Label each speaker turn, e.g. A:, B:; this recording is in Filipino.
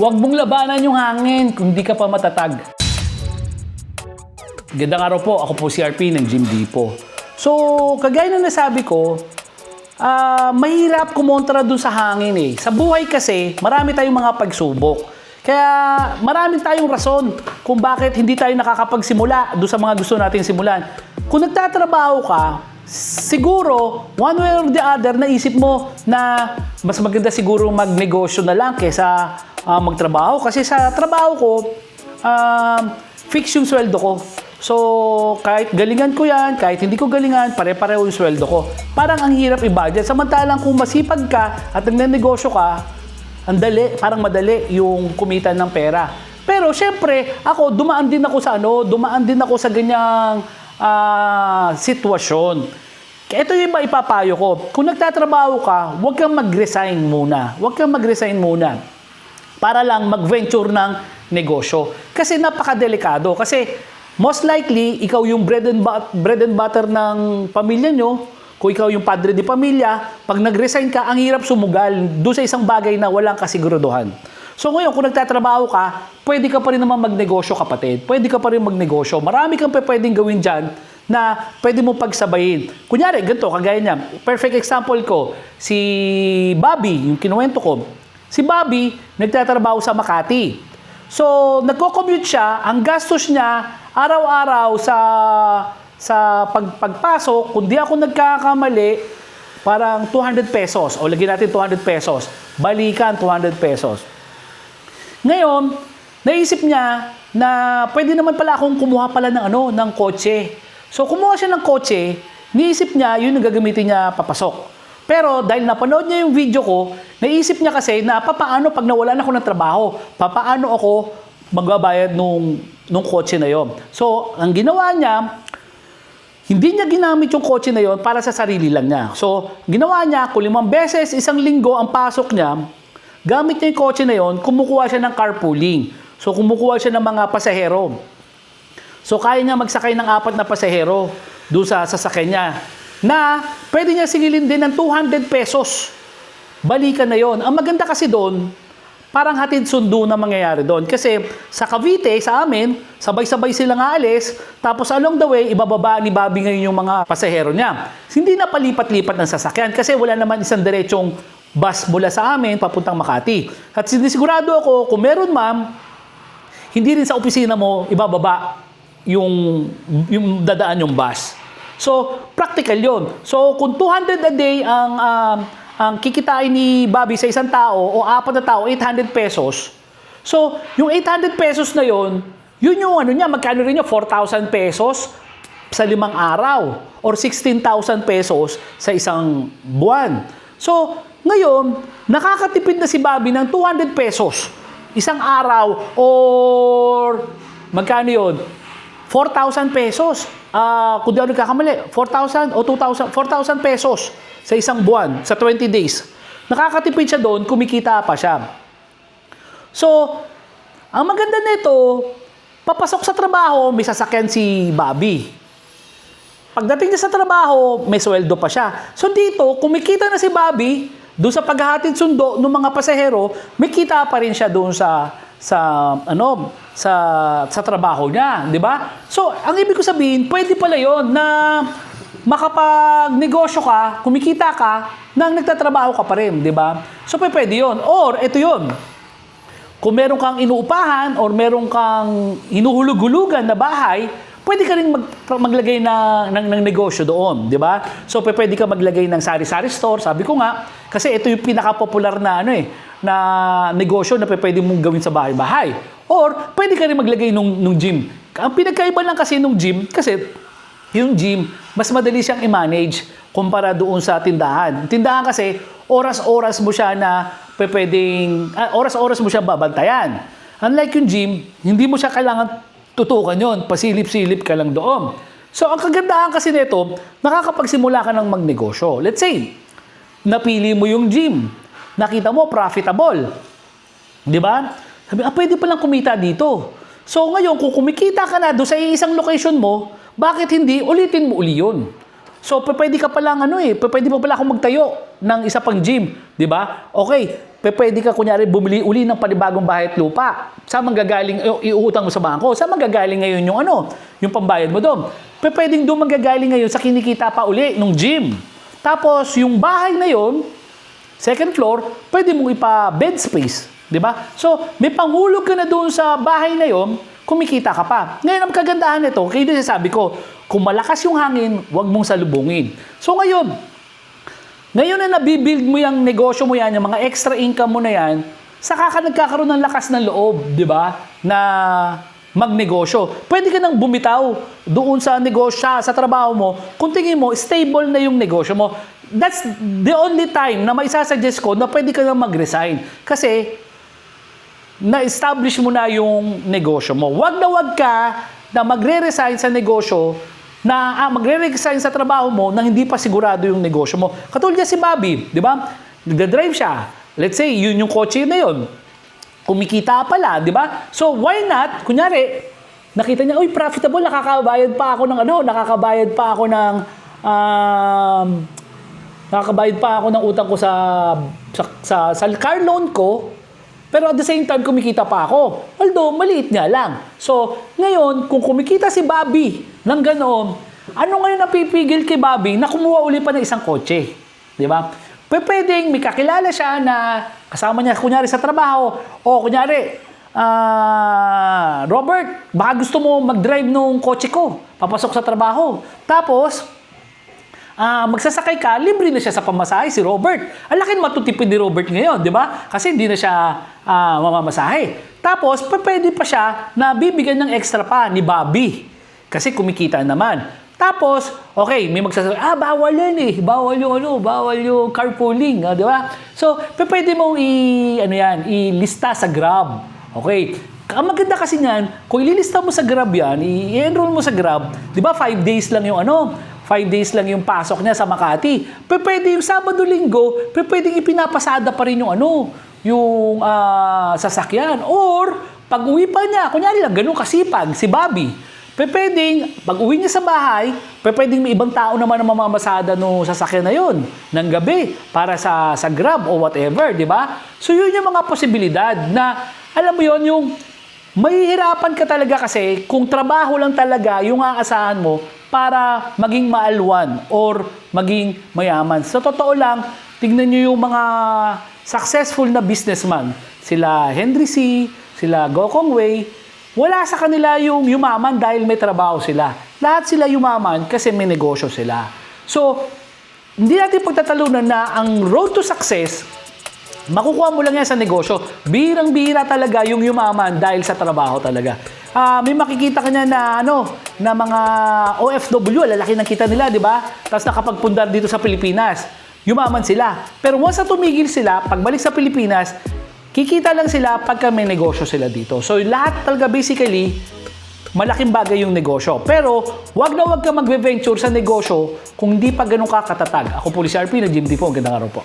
A: Huwag mong labanan yung hangin kung di ka pa matatag. Gandang araw po, ako po si RP ng Jim Dipo. So, kagaya na nasabi ko, ah mahirap kumontra dun sa hangin eh. Sa buhay kasi, marami tayong mga pagsubok. Kaya marami tayong rason kung bakit hindi tayo nakakapagsimula doon sa mga gusto natin simulan. Kung nagtatrabaho ka, siguro, one way or the other, naisip mo na mas maganda siguro magnegosyo na lang kesa ah, magtrabaho. Kasi sa trabaho ko, um, fix yung sweldo ko. So, kahit galingan ko yan, kahit hindi ko galingan, pare-pareho yung sweldo ko. Parang ang hirap i-budget. Samantalang kung masipag ka at nagnenegosyo ka, ang dali, parang madali yung kumita ng pera. Pero syempre, ako, dumaan din ako sa ano, dumaan din ako sa ganyang ah, sitwasyon. Ito yung maipapayo ko. Kung nagtatrabaho ka, huwag kang mag-resign muna. Huwag kang mag-resign muna para lang mag-venture ng negosyo. Kasi napakadelikado. Kasi most likely, ikaw yung bread and, bread and butter ng pamilya nyo. Kung ikaw yung padre di pamilya, pag nag-resign ka, ang hirap sumugal doon sa isang bagay na walang kasiguraduhan. So ngayon, kung nagtatrabaho ka, pwede ka pa rin naman magnegosyo kapatid. Pwede ka pa rin magnegosyo. Marami kang pwedeng gawin dyan na pwede mo pagsabayin. Kunyari, ganito, kagaya niya. Perfect example ko, si Bobby, yung kinuwento ko. Si Bobby, nagtatrabaho sa Makati. So, nagko-commute siya, ang gastos niya araw-araw sa sa pag, pagpasok, kung di ako nagkakamali, parang 200 pesos. O lagyan natin 200 pesos. Balikan 200 pesos. Ngayon, naisip niya na pwede naman pala akong kumuha pala ng ano, ng kotse. So kumuha siya ng kotse, niisip niya yun ang gagamitin niya papasok. Pero dahil napanood niya yung video ko, naisip niya kasi na papaano pag nawalan ako ng trabaho, papaano ako magbabayad nung, nung kotse na yon. So, ang ginawa niya, hindi niya ginamit yung kotse na yon para sa sarili lang niya. So, ginawa niya, kung limang beses, isang linggo ang pasok niya, gamit niya yung kotse na yon, kumukuha siya ng carpooling. So, kumukuha siya ng mga pasahero. So, kaya niya magsakay ng apat na pasahero doon sa sasakyan niya. Na, pwede niya singilin din ng 200 pesos. Balikan na yon. Ang maganda kasi doon, parang hatid sundo na mangyayari doon. Kasi sa Cavite, sa amin, sabay-sabay silang aalis, tapos along the way, ibababa ni Bobby ngayon yung mga pasahero niya. Hindi na palipat-lipat ng sasakyan kasi wala naman isang diretsong bus mula sa amin papuntang Makati. At sinisigurado ako, kung meron ma'am, hindi rin sa opisina mo ibababa yung, yung dadaan yung bus. So, practical yon. So, kung 200 a day ang um, ang kikitain ni Bobby sa isang tao o apat na tao, 800 pesos. So, yung 800 pesos na yon, yun yung ano niya, magkano rin niya, 4,000 pesos sa limang araw or 16,000 pesos sa isang buwan. So, ngayon, nakakatipid na si Bobby ng 200 pesos isang araw or magkano yun? 4,000 pesos. Ah, kung di ako nagkakamali, 4,000 o 2,000, 4,000 pesos sa isang buwan, sa 20 days. Nakakatipid siya doon, kumikita pa siya. So, ang maganda nito, papasok sa trabaho, may sasakyan si Bobby. Pagdating niya sa trabaho, may sweldo pa siya. So dito, kumikita na si Bobby, doon sa paghahatid sundo ng mga pasahero, may kita pa rin siya doon sa sa ano sa sa trabaho niya, 'di ba? So, ang ibig ko sabihin, pwede pala 'yon na makapag-negosyo ka, kumikita ka, nang nagtatrabaho ka pa rin, 'di ba? So, pwede, 'yon. Or ito 'yon. Kung meron kang inuupahan or meron kang hinuhulug-hulugan na bahay, pwede ka rin mag, maglagay na, ng, ng negosyo doon, di ba? So, pwede ka maglagay ng sari-sari store, sabi ko nga, kasi ito yung pinaka-popular na, ano eh, na negosyo na pwede mong gawin sa bahay-bahay. Or, pwede ka rin maglagay nung, nung gym. Ang pinagkaiba lang kasi nung gym, kasi yung gym, mas madali siyang i-manage kumpara doon sa tindahan. Tindahan kasi, oras-oras mo siya na pwedeng, ah, oras-oras mo siya babantayan. Unlike yung gym, hindi mo siya kailangan tutukan yon pasilip-silip ka lang doon. So, ang kagandahan kasi nito, nakakapagsimula ka ng magnegosyo. Let's say, napili mo yung gym. Nakita mo, profitable. Di ba? Sabi, ah, pwede palang kumita dito. So ngayon, kung kumikita ka na doon sa isang location mo, bakit hindi ulitin mo uli yun? So, pwede ka palang ano eh, pwede pa pala akong magtayo ng isa pang gym, di ba? Okay, pwede ka kunyari bumili uli ng panibagong bahay at lupa. Saan manggagaling, i- iuutang mo sa bangko, saan manggagaling ngayon yung ano, yung pambayad mo doon? Pwedeng doon manggagaling ngayon sa kinikita pa uli ng gym. Tapos, yung bahay na yun, second floor, pwede mong ipa-bed space. Di ba? So, may panghulog ka na doon sa bahay na yon, kumikita ka pa. Ngayon, ang kagandahan nito, kaya din sabi ko, kung malakas yung hangin, huwag mong salubungin. So, ngayon, ngayon na nabibuild mo yung negosyo mo yan, yung mga extra income mo na yan, saka ka nagkakaroon ng lakas ng loob, di ba? Na magnegosyo. Pwede ka nang bumitaw doon sa negosyo, sa trabaho mo, kung tingin mo, stable na yung negosyo mo. That's the only time na maisasuggest ko na pwede ka nang mag-resign. Kasi, na-establish mo na yung negosyo mo. Wag na wag ka na magre-resign sa negosyo na ah, magre-resign sa trabaho mo nang hindi pa sigurado yung negosyo mo. Katulad niya si Bobby, di ba? Nagda-drive siya. Let's say, yun yung kotse na yun. Kumikita pala, di ba? So, why not? Kunyari, nakita niya, uy, profitable, nakakabayad pa ako ng ano, nakakabayad pa ako ng, um, nakakabayad pa ako ng utang ko sa, sa, sa, sa car loan ko, pero at the same time, kumikita pa ako. Although, maliit nga lang. So, ngayon, kung kumikita si Bobby ng ganoon, ano ngayon napipigil kay Bobby na kumuha uli pa ng isang kotse? Di ba? P- Pwedeng may kakilala siya na kasama niya, kunyari sa trabaho, o kunyari, ah, Robert, baka gusto mo mag-drive nung kotse ko, papasok sa trabaho. Tapos, ah magsasakay ka, libre na siya sa pamasahe si Robert. Ang laki naman matutipid ni Robert ngayon, di ba? Kasi hindi na siya ah, mamamasahe. Tapos, pwede pa siya na bibigyan ng extra pa ni Bobby. Kasi kumikita naman. Tapos, okay, may magsasabi, ah, bawal yan eh. Bawal yung ano, bawal yung carpooling, ah, di ba? So, pwede mong i, ano yan, ilista sa Grab. Okay. Ang maganda kasi niyan, kung ililista mo sa Grab yan, i-enroll mo sa Grab, di ba, five days lang yung ano, five days lang yung pasok niya sa Makati. Pero pwede yung Sabado, Linggo, pero pwedeng ipinapasada pa rin yung ano, yung ah, sasakyan. Or, pag uwi pa niya, kunyari lang, ganun kasipag, si Bobby. Pwedeng, pag uwi niya sa bahay, pwedeng may ibang tao naman ang mamamasada no sasakyan na yun ng gabi para sa, sa Grab o whatever, di ba? So yun yung mga posibilidad na, alam mo yun, yung mahihirapan ka talaga kasi kung trabaho lang talaga yung aasahan mo para maging maalwan or maging mayaman. Sa totoo lang, tignan nyo yung mga successful na businessman. Sila Henry C., sila Gokong Wei, wala sa kanila yung yumaman dahil may trabaho sila. Lahat sila yumaman kasi may negosyo sila. So, hindi natin pagtatalunan na ang road to success, makukuha mo lang yan sa negosyo. Birang-bira talaga yung yumaman dahil sa trabaho talaga. Ah, may makikita ka niya na ano, na mga OFW, lalaki ng kita nila, di ba? Tapos nakapagpundar dito sa Pilipinas. Yumaman sila. Pero once na tumigil sila, pagbalik sa Pilipinas, kikita lang sila pagka may negosyo sila dito. So lahat talaga basically, malaking bagay yung negosyo. Pero wag na wag ka mag-venture sa negosyo kung hindi pa ganun ka katatag. Ako po si RP, na Jim D po. Ang gandang araw po.